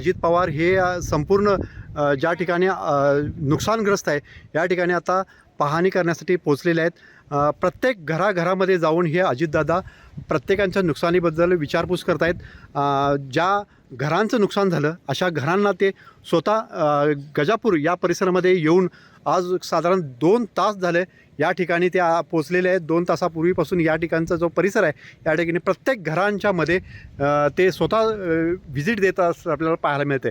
अजित पवार हे संपूर्ण ज्या ठिकाणी नुकसानग्रस्त आहे या ठिकाणी आता पाहणी करण्यासाठी पोचलेले आहेत. प्रत्येक घराघरामध्ये जाऊन हे अजितदादा प्रत्येकांच्या नुकसानीबद्दल विचारपूस करत आहेत ज्या घरांचं नुकसान झालं अशा घरांना ते स्वतः गजापूर या परिसरामध्ये येऊन आज साधारण दोन तास झाले या ठिकाणी ते पोचलेले आहेत. दोन तासापूर्वीपासून या ठिकाणचा जो परिसर आहे या ठिकाणी प्रत्येक घरांच्या मध्ये ते स्वतः व्हिजिट देत आपल्याला पाहायला मिळते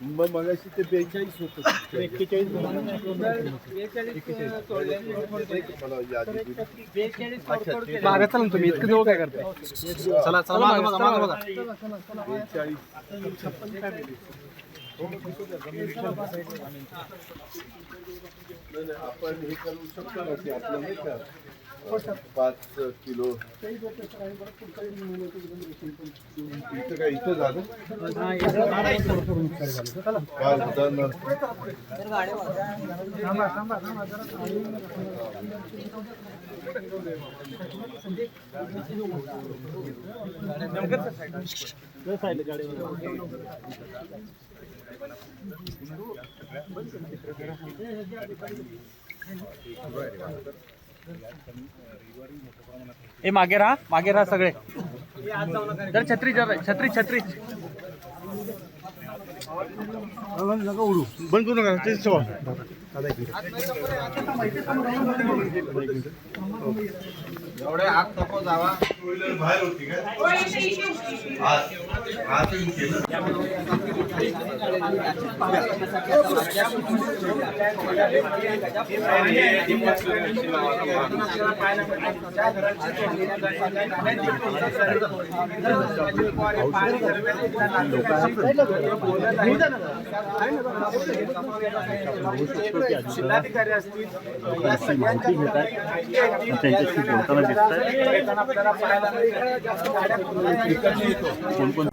मग मगाशी ते बेचाळीस होतं. दिली. मागे चला ना तुम्ही. इतकं जवळ काय करताय? चला चला मागे बघा बघा. आपण हे करू शकतो ना ते आपलं नाही का? पाच किलो. इथं काय इथं झालं? काल उदाहरणार्थ ए मागे राहा मागे राहा सगळे. जर छत्री जर छत्री छत्री. बंद करू नका तेच एवढे बाहेर होती काय आज आज केलं जिल्हाधिकारी असतील या सगळ्यांच्या त्यांच्याशी बोलताना